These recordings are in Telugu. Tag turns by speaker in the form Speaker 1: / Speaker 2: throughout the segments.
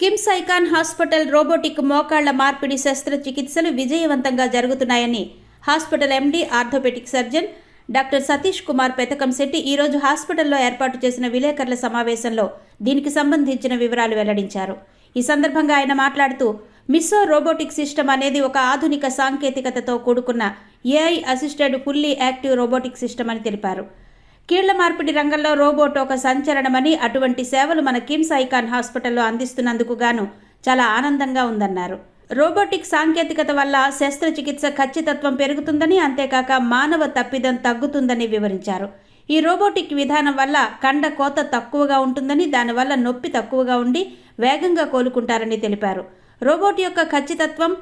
Speaker 1: కిమ్స్ ఐకాన్ హాస్పిటల్ రోబోటిక్ మోకాళ్ళ మార్పిడి శస్త్రచికిత్సలు విజయవంతంగా జరుగుతున్నాయని hospital MD orthopaedic surgeon doctor Satish Kumar Pethakam Shetty ఈరోజు హాస్పిటల్లో ఏర్పాటు చేసిన విలేకరుల సమావేశంలో దీనికి సంబంధించిన వివరాలు వెల్లడించారు. ఈ సందర్భంగా ఆయన మాట్లాడుతూ మిస్సో రోబోటిక్ సిస్టమ్ అనేది ఒక ఆధునిక సాంకేతికతతో కూడుకున్న AI assisted fully active robotic system అని తెలిపారు. కీళ్ళ మార్పిడి రంగంలో రోబోట్ ఒక సంచలనమని అటువంటి సేవలు మన కిమ్స్ ఐకాన్ హాస్పిటల్లో అందిస్తున్నందుకు గాను చాలా ఆనందంగా ఉందన్నారు. రోబోటిక్ సాంకేతికత వల్ల శస్త్రచికిత్స ఖచ్చితత్వం పెరుగుతుందని అంతేకాక మానవ తప్పిదం తగ్గుతుందని వివరించారు. ఈ రోబోటిక్ విధానం వల్ల కండ కోత తక్కువగా ఉంటుందని దానివల్ల నొప్పి తక్కువగా ఉండి వేగంగా కోలుకుంటారని తెలిపారు. రోబోట్ యొక్క ఖచ్చితత్వం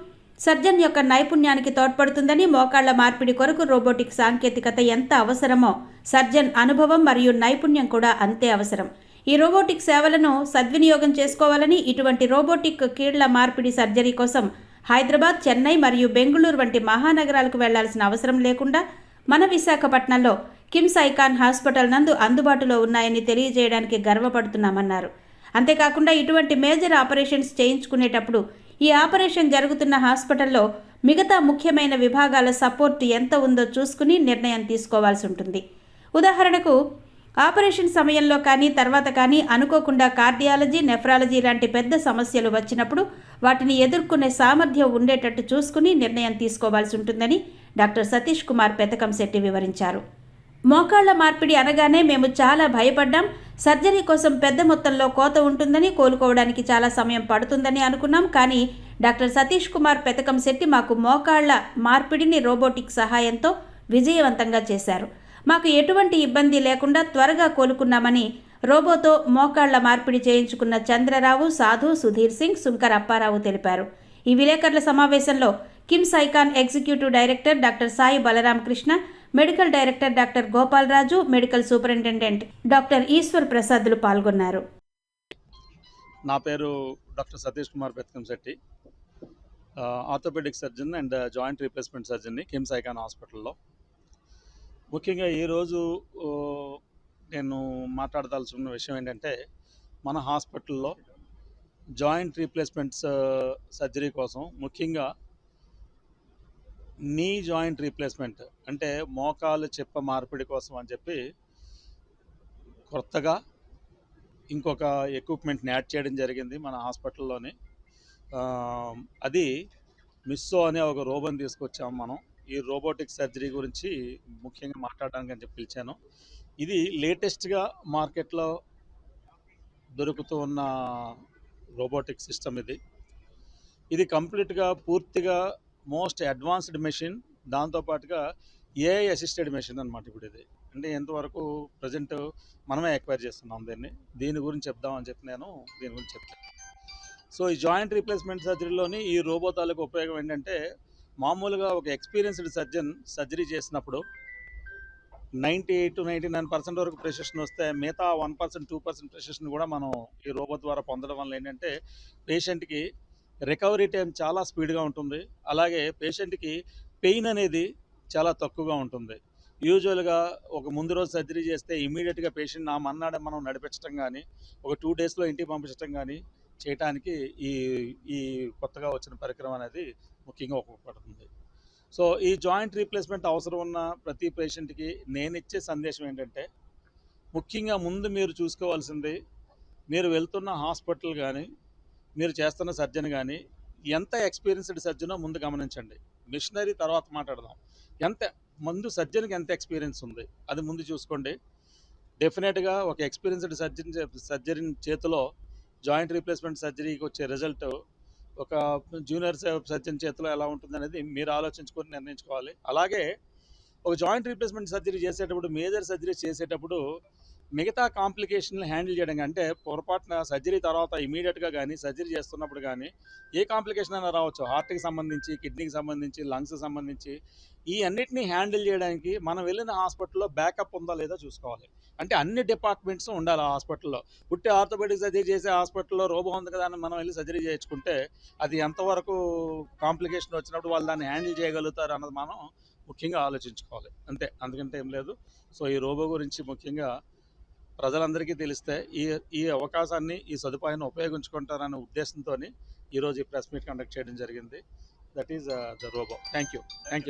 Speaker 1: సర్జన్ యొక్క నైపుణ్యానికి తోడ్పడుతుందని మోకాళ్ళ మార్పిడి కొరకు రోబోటిక్ సాంకేతికత ఎంత అవసరమో సర్జన్ అనుభవం మరియు నైపుణ్యం కూడా అంతే అవసరం. ఈ రోబోటిక్ సేవలను సద్వినియోగం చేసుకోవాలని ఇటువంటి రోబోటిక్ కీళ్ళ మార్పిడి సర్జరీ కోసం హైదరాబాద్ చెన్నై మరియు బెంగళూరు వంటి మహానగరాలకు వెళ్ళాల్సిన అవసరం లేకుండా మన విశాఖపట్నంలో కిమ్స్ ఐకాన్ హాస్పిటల్ నందు అందుబాటులో ఉన్నాయని తెలియజేయడానికి గర్వపడుతున్నామన్నారు. అంతేకాకుండా ఇటువంటి మేజర్ ఆపరేషన్స్ చేయించుకునేటప్పుడు ఈ ఆపరేషన్ జరుగుతున్న హాస్పిటల్లో మిగతా ముఖ్యమైన విభాగాల సపోర్ట్ ఎంత ఉందో చూసుకుని నిర్ణయం తీసుకోవాల్సి ఉంటుంది. ఉదాహరణకు ఆపరేషన్ సమయంలో కానీ తర్వాత కానీ అనుకోకుండా కార్డియాలజీ నెఫ్రాలజీ లాంటి పెద్ద సమస్యలు వచ్చినప్పుడు వాటిని ఎదుర్కొనే సామర్థ్యం ఉండేటట్టు చూసుకుని నిర్ణయం తీసుకోవాల్సి ఉంటుందని డాక్టర్ సతీష్ కుమార్ పెతకం శెట్టి వివరించారు. మోకాళ్ళ మార్పిడి అనగానే మేము చాలా భయపడ్డాం. సర్జరీ కోసం పెద్ద మొత్తంలో కోత ఉంటుందని కోలుకోవడానికి చాలా సమయం పడుతుందని అనుకున్నాం కానీ డాక్టర్ సతీష్ కుమార్ పెతకం శెట్టి మాకు మోకాళ్ళ మార్పిడిని రోబోటిక్ సహాయంతో విజయవంతంగా చేశారు. మాకు ఎటువంటి ఇబ్బంది లేకుండా త్వరగా కోలుకున్నామని రోబోతో మోకాళ్ళ మార్పిడి చేయించుకున్న చంద్రరావు సాధు సుధీర్ సింగ్ సుంకర్ అప్పారావు తెలిపారు. ఈ విలేకరుల సమావేశంలో KIMS Icon executive director doctor Sai Balaramakrishna medical director doctor Gopalaraju medical superintendent doctor Eshwar ప్రసాద్లు పాల్గొన్నారు.
Speaker 2: నా పేరు doctor Satish Kumar Bethkam Shetty. Orthopaedic surgeon and joint replacement సర్జన్ని KIMS icon హాస్పిటల్లో. ముఖ్యంగా ఈరోజు నేను మాట్లాడదాల్సిన విషయం ఏంటంటే మన హాస్పిటల్లో జాయింట్ రీప్లేస్మెంట్స్ సర్జరీ కోసం ముఖ్యంగా నీ జాయింట్ రీప్లేస్మెంట్ అంటే మోకాలు చెప్ప మార్పిడి కోసం అని చెప్పి కొత్తగా ఇంకొక ఎక్విప్మెంట్ని యాడ్ చేయడం జరిగింది మన హాస్పిటల్లోని. అది మిస్సో అనే ఒక రోబోని తీసుకొచ్చాము మనం. ఈ రోబోటిక్ సర్జరీ గురించి ముఖ్యంగా మాట్లాడడానికి అని చెప్పి పిలిచాను. ఇది లేటెస్ట్గా మార్కెట్లో దొరుకుతూ ఉన్న రోబోటిక్ సిస్టమ్ ఇది. ఇది కంప్లీట్గా పూర్తిగా మోస్ట్ అడ్వాన్స్డ్ మెషిన్ దాంతోపాటుగా ఏఐ అసిస్టెడ్ మెషిన్ అనమాట ఇప్పుడు ఇది అంటే ఎంతవరకు ప్రజెంట్ మనమే ఎక్వైర్ చేస్తున్నాం దీన్ని. దీని గురించి చెప్దామని చెప్పి నేను దీని గురించి చెప్తాను సో ఈ జాయింట్ రీప్లేస్మెంట్ సర్జరీలోని ఈ రోబో తాలూకు ఉపయోగం ఏంటంటే మామూలుగా ఒక ఎక్స్పీరియన్స్డ్ సర్జన్ సర్జరీ చేసినప్పుడు ninety eight to ninety nine percent వరకు ప్రెషర్షన్ వస్తే మిగతా వన్ పర్సెంట్ టూ పర్సెంట్ ప్రెషర్షన్ కూడా మనం ఈ రోబో ద్వారా పొందడం వల్ల ఏంటంటే పేషెంట్కి రికవరీ టైం చాలా స్పీడ్గా ఉంటుంది. అలాగే పేషెంట్కి పెయిన్ అనేది చాలా తక్కువగా ఉంటుంది. యూజువల్గా ఒక ముందు రోజు సర్జరీ చేస్తే ఇమీడియట్గా పేషెంట్ నా మన్నాడే మనం నడిపించడం కానీ ఒక టూ డేస్లో ఇంటికి పంపించడం కానీ చేయటానికి ఈ ఈ కొత్తగా వచ్చిన పరికరం అనేది ముఖ్యంగా ఉపయోగపడుతుంది. సో ఈ జాయింట్ రీప్లేస్మెంట్ అవసరం ఉన్న ప్రతి పేషెంట్కి నేను ఇచ్చే సందేశం ఏంటంటే ముఖ్యంగా ముందు మీరు చూసుకోవాల్సింది మీరు వెళ్తున్న హాస్పిటల్ కానీ మీరు చేస్తున్న సర్జన్ కానీ ఎంత ఎక్స్పీరియన్స్డ్ సర్జనో ముందు గమనించండి. మిషనరీ తర్వాత మాట్లాడదాం. ఎంత ముందు సర్జన్కి ఎంత ఎక్స్పీరియన్స్ ఉంది? అది ముందు చూసుకోండి. డెఫినెట్గా ఒక ఎక్స్పీరియన్స్డ్ సర్జన్ సర్జరీ చేతిలో జాయింట్ రీప్లేస్మెంట్ సర్జరీకి వచ్చే రిజల్ట్ ఒక జూనియర్ సర్జన్ చేతిలో ఎలా ఉంటుంది అనేది మీరు ఆలోచించుకొని నిర్ణయించుకోవాలి. అలాగే ఒక జాయింట్ రీప్లేస్మెంట్ సర్జరీ చేసేటప్పుడు మేజర్ సర్జరీ చేసేటప్పుడు మిగతా కాంప్లికేషన్లు హ్యాండిల్ చేయడం అంటే పొరపాటున సర్జరీ తర్వాత ఇమీడియట్గా కానీ సర్జరీ చేస్తున్నప్పుడు కానీ ఏ కాంప్లికేషన్ అయినా రావచ్చు. హార్ట్కి సంబంధించి కిడ్నీకి సంబంధించి లంగ్స్ సంబంధించి ఈ అన్నిటినీ హ్యాండిల్ చేయడానికి మనం వెళ్ళిన హాస్పిటల్లో బ్యాకప్ ఉందా లేదా చూసుకోవాలి. అంటే అన్ని డిపార్ట్మెంట్స్ ఉండాలి ఆ హాస్పిటల్లో. పుట్టి ఆర్థోపెడిక్ సర్జరీ చేసే హాస్పిటల్లో రోబో ఉంది కదా అని మనం వెళ్ళి సర్జరీ చేయించుకుంటే అది ఎంతవరకు కాంప్లికేషన్ వచ్చినప్పుడు వాళ్ళు దాన్ని హ్యాండిల్ చేయగలుగుతారు అన్నది మనం ముఖ్యంగా ఆలోచించుకోవాలి. అంతే. అందుకంటే ఏం లేదు. సో ఈ రోబో గురించి ముఖ్యంగా ప్రజలందరికీ తెలిస్తే ఈ ఈ అవకాశాన్ని ఈ సదుపాయాన్ని ఉపయోగించుకుంటారనే ఉద్దేశంతో ఈరోజు ఈ ప్రెస్ మీట్ కండక్ట్ చేయడం జరిగింది. That is the robo thank you thank you